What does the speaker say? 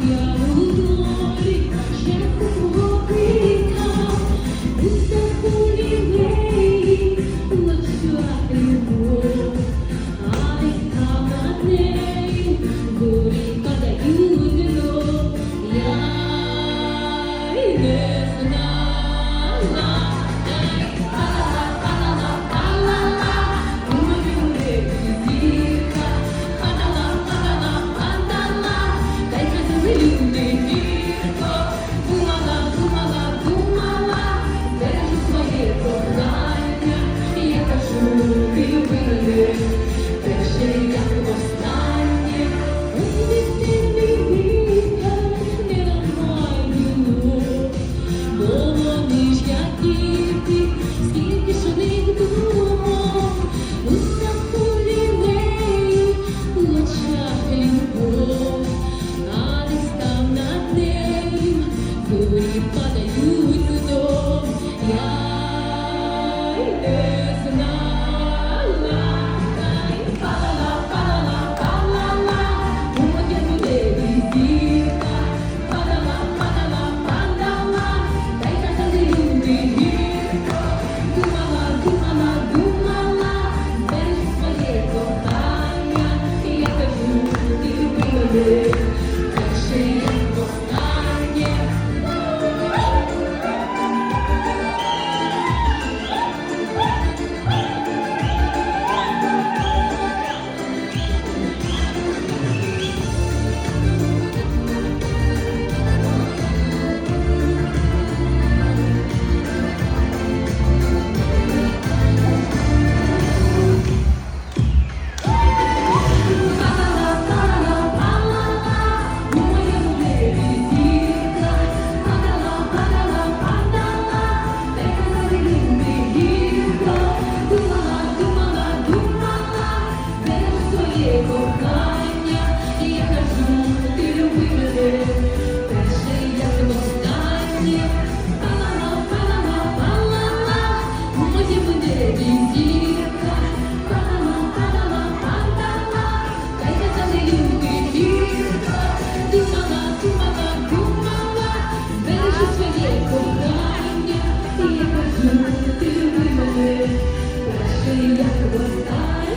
Yeah. Amen. Ти любила, ти любила, я як вода.